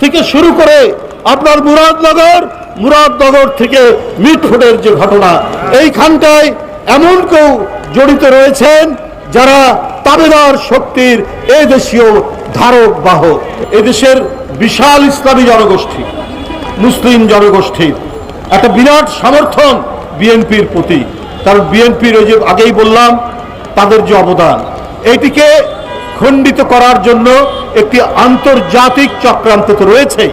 থেকে শুরু করে আপনার মুরাদনগর মুরাদনগর থেকে মিটফুটের যে ঘটনা, এইখানটায় এমন কেউ জড়িত রয়েছেন যারা তাবেদার শক্তির এ দেশীয় ধারক বাহক। এদেশের বিশাল ইসলামী জনগোষ্ঠী, মুসলিম জনগোষ্ঠীর একটা বিরাট সমর্থন বিএনপির প্রতি। কারণ বিএনপির ওই যে আগেই বললাম, তাদের যে অবদান, এইটিকে খণ্ডিত করার জন্য একটি আন্তর্জাতিক চক্রান্ত তো রয়েছেই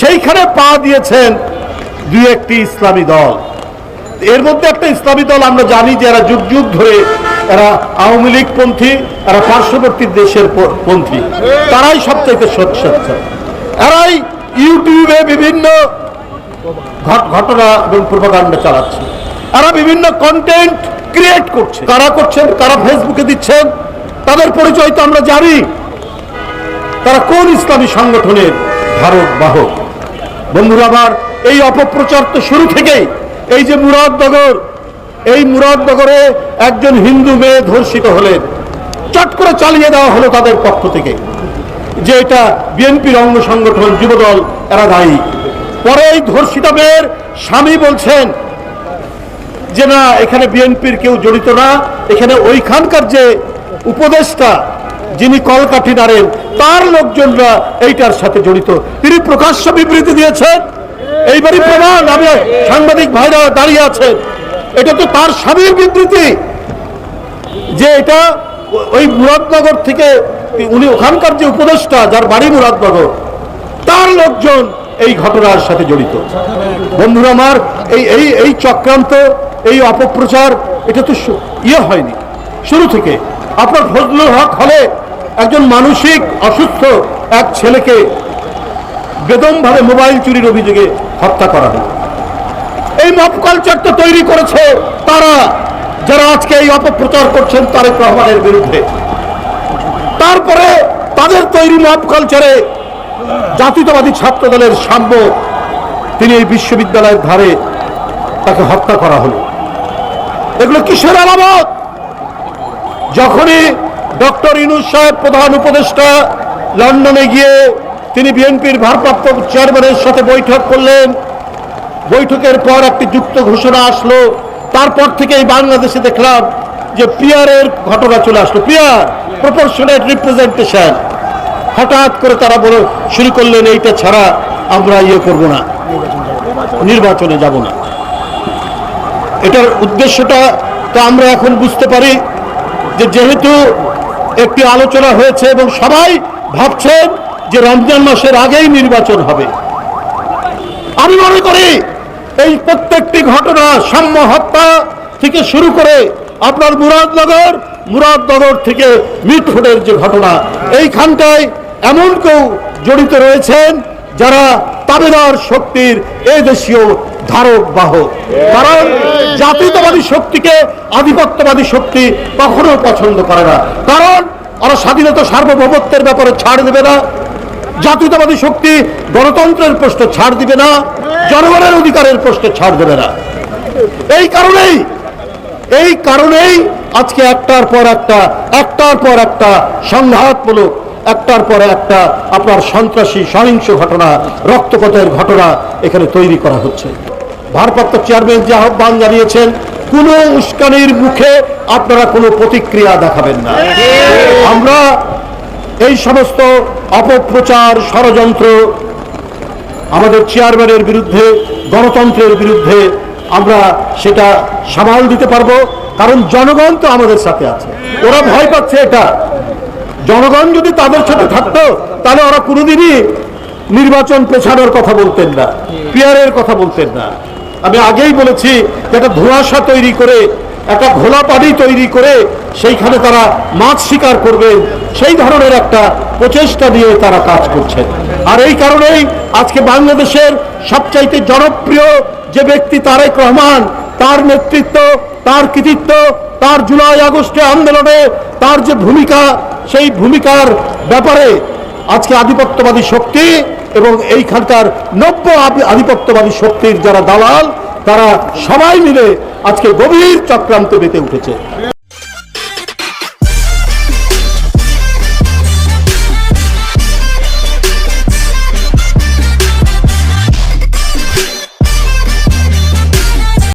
সেইখানে পা দিয়েছেন দুই একটি ইসলামী দল। এর মধ্যে একটা ইসলামী দল আমরা জানি যে এরা যুগ যুগ ধরে এরা আওয়ামী লীগ পন্থী, এরা পার্শ্ববর্তী দেশের পন্থী। তারাই সবচাইতে সচ্ছচ্ছ এরাই ইউটিউবে বিভিন্ন ঘটনা এবং প্রোপাগান্ডা চালাচ্ছে। এরা বিভিন্ন কন্টেন্ট ক্রিয়েট করছে। কারা করছেন কারা ফেসবুকে দিচ্ছেন তাদের পরিচয় তো আমরা জানি। তারা কোন ইসলামী সংগঠনের ধারক, বাহক? বন্ধুরা, আমার এই অপপ্রচার তো শুরু থেকেই। এই যে মুরাদনগর এই মুরাদনগরে একজন হিন্দু মেয়ে ধর্ষিত হলেন। চট করে চালিয়ে দেওয়া হলো তাদের পক্ষ থেকে যে এটা বিএনপির অঙ্গ সংগঠন, যুবদল, এরা দায়ী। পরে এই ধর্ষিতা মেয়ের স্বামী বলছেন যে, না, এখানে বিএনপির কেউ জড়িত না। এখানে ওইখানকার যে উপদেষ্টা যিনি কলকাঠি নাড়েন তার লোকজনরা এইটার সাথে জড়িত। তিনি প্রকাশ্য বিবৃতি দিয়েছেন। এইবারই প্রমাণ, আমি সাংবাদিক ভাইরা দাঁড়িয়ে আছেন। এটা তো তার স্বামীর বিবৃতি। যে এটা ওই মুরাদনগর থেকে উনি ওখানকার যে উপদেষ্টা, যার বাড়ি মুরাদনগর, তার লোকজন এই ঘটনার সাথে জড়িত। বন্ধুরা আমার, এই এই এই চক্রান্ত, এই অপপ্রচার, এটা তো ইয়ে হয়নি। শুরু থেকে আপনার ফজলুল হক হলে একজন মানসিক অসুস্থ এক ছেলেকে বেদমভাবে মোবাইল চুরির অভিযোগে হত্যা করা হলো। এই মব কালচারটা তৈরি করেছে তারা, যারা আজকে এই অপপ্রচার করছেন তারেক রহমানের বিরুদ্ধে। তারপরে তাদের তৈরি মব কালচারে জাতীয়তাবাদী ছাত্র দলের সাম্য, তিনি এই বিশ্ববিদ্যালয়ের ধারে তাকে হত্যা করা হলো। এগুলো কিসের আলামত? যখনই ডক্টর ইনুস সাহেব প্রধান উপদেষ্টা লন্ডনে গিয়ে তিনি বিএনপির ভারপ্রাপ্ত চেয়ারম্যানের সাথে বৈঠক করলেন, বৈঠকের পর একটি যুক্ত ঘোষণা আসলো। তারপর থেকেই বাংলাদেশে দেখলাম যে পিয়ারের ঘটনা চলে আসলো। পিয়ার প্রপোর্শনেট রিপ্রেজেন্টেশন হঠাৎ করে তারা বলে, শুরু করলেন এইটা ছাড়া আমরা ইয়ে করব না। নির্বাচনে যাব না। এটার উদ্দেশ্যটা তো আমরা এখন বুঝতে পারি। যে যেহেতু একটি আলোচনা হয়েছে এবং সবাই ভাবছেন যে রমজান মাসের আগেই নির্বাচন হবে। আমি মনে করি এই প্রত্যেকটি ঘটনা সাম্য হত্যা থেকে শুরু করে আপনার মুরাদনগর মুরাদনগর থেকে মিটফুটের যে ঘটনা, এইখানটায় এমন কেউ জড়িত রয়েছেন যারা তাবেদার শক্তির এ দেশীয় ধারক বাহক। কারণ জাতীয়তাবাদী শক্তিকে আধিপত্যবাদী শক্তি কখনো পছন্দ করে না। কারণ ওরা স্বাধীনতা, সার্বভৌমত্বের ব্যাপারে ছাড় দেবে না। জাতীয়তাবাদী শক্তি গণতন্ত্রের প্রশ্ন ছাড় দিবে না। জনগণের অধিকারের প্রশ্ন ছাড় দেবে না। এই কারণেই এই কারণেই আজকে একটার পর একটা, একটার পর একটা সংঘাতমূলক একটার পর একটা আপনার সন্ত্রাসী সহিংস ঘটনা, রক্তপাতের ঘটনা এখানে তৈরি করা হচ্ছে। ভারপ্রাপ্ত চেয়ারম্যান যে আহ্বান জানিয়েছেন, কোনো উস্কানির মুখে আপনারা কোনো প্রতিক্রিয়া দেখাবেন না। আমরা এই সমস্ত অপপ্রচার ষড়যন্ত্র আমাদের চেয়ারম্যানের বিরুদ্ধে, গণতন্ত্রের বিরুদ্ধে আমরা সেটা সামাল দিতে পারব, কারণ জনগণ তো আমাদের সাথে আছে। ওরা ভয় পাচ্ছে এটা। জনগণ যদি তাদের সাথে থাকতো, তাহলে ওরা কোনোদিনই নির্বাচন পেছানোর কথা বলতেন না পিয়ারের কথা বলতেন না। আমি আগেই বলেছি একটা ধোঁয়াশা তৈরি করে, একটা ঘোলা পানি তৈরি করে সেইখানে তারা মাছ শিকার করবে, সেই ধরনের একটা প্রচেষ্টা নিয়ে তারা কাজ করছেন। আর এই কারণেই আজকে বাংলাদেশের সবচাইতে জনপ্রিয় যে ব্যক্তি তারেক রহমান, তার নেতৃত্ব তার কৃতিত্ব, তার জুলাই, আগস্টে আন্দোলনে তার যে ভূমিকা, সেই ভূমিকার ব্যাপারে আজকে আধিপত্যবাদী শক্তি এবং এইখানকার নব্য আধি- আধিপত্যবাদী শক্তির যারা দালাল, তারা সবাই মিলে আজকে গভীর চক্রান্ত বেঁধে উঠেছে।